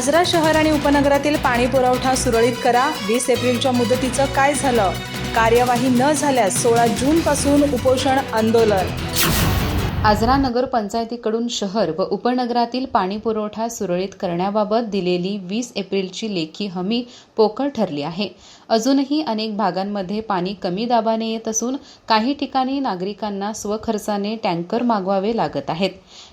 आजरा शहर आणि उपनगरातील पाणी पुरवठा सुरळीत करा. वीस एप्रिलच्या मुदतीचं काय झालं? कार्यवाही न झाल्यास सोळा जूनपासून उपोषण आंदोलन. आजरा नगर पंचायतीकडून शहर व उपनगरातील पाणीपुरवठा सुरळीत करण्याबाबत दिलेली वीस एप्रिलची लेखी हमी पोकळ ठरली आहे. अजूनही अनेक भागांमध्ये पाणी कमी दाबाने येत असून काही ठिकाणी नागरिकांना स्वखर्चाने टँकर मागवावे लागत आहेत.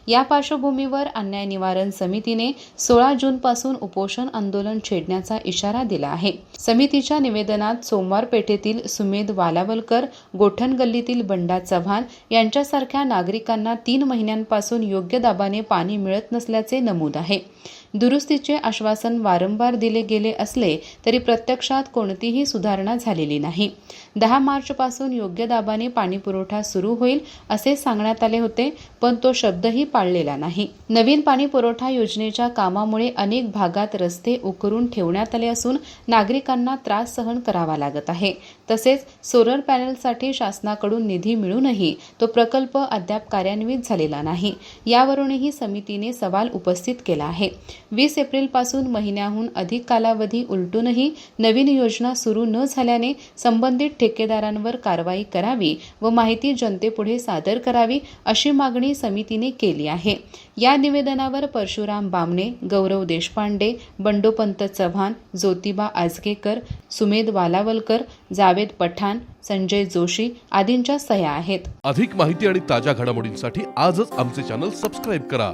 या पार्श्वभूमीवर अन्याय निवारण समितीने सोळा जूनपासून उपोषण आंदोलन छेडण्याचा इशारा दिला आहे. समितीच्या निवेदनात सोमवार पेठेतील सुमेध वालावलकर गोठण गल्लीतील बंडा चव्हाण यांच्यासारख्या नागरिकांना तीन महिन्यांपासून योग्य दाबाने पाणी मिळत नसल्याचे नमूद आहे. दुरुस्तीचे आश्वासन वारंवार दिले गेले असले तरी प्रत्यक्षात कोणतीही सुधारणा झालेली नाही. दहा मार्चपासून योग्य दाबाने पाणीपुरवठा सुरू होईल असे सांगण्यात आले होते पण तो शब्दही पाळलेला नाही. नवीन पाणी पुरवठा योजनेच्या कामामुळे अनेक भागात रस्ते उकरून ठेवण्यात आले असून नागरिकांना त्रास सहन करावा लागत आहे. तसेच सोलर पॅनलसाठी शासनाकडून निधी मिळूनही तो प्रकल्प अद्याप कार्यान्वित झालेला नाही. यावरूनही समितीने सवाल उपस्थित केला आहे. वीस एप्रिलपासून महिन्याहून अधिक कालावधी उलटूनही नवीन योजना सुरू न झाल्याने संबंधित ठेकेदारांवर कारवाई करावी व माहिती जनतेपुढे सादर करावी अशी मागणी समितीने केली आहे. या निवेदनावर परशुराम बामणे गौरव देशपांडे बंडोपंत चव्हाण ज्योतिबा आजगेकर सुमेध वालावलकर जावेद पठाण संजय जोशी आदींच्या सह्या आहेत. अधिक माहिती आणि ताज्या घडामोडींसाठी आजच आमचे चॅनल सबस्क्राईब करा.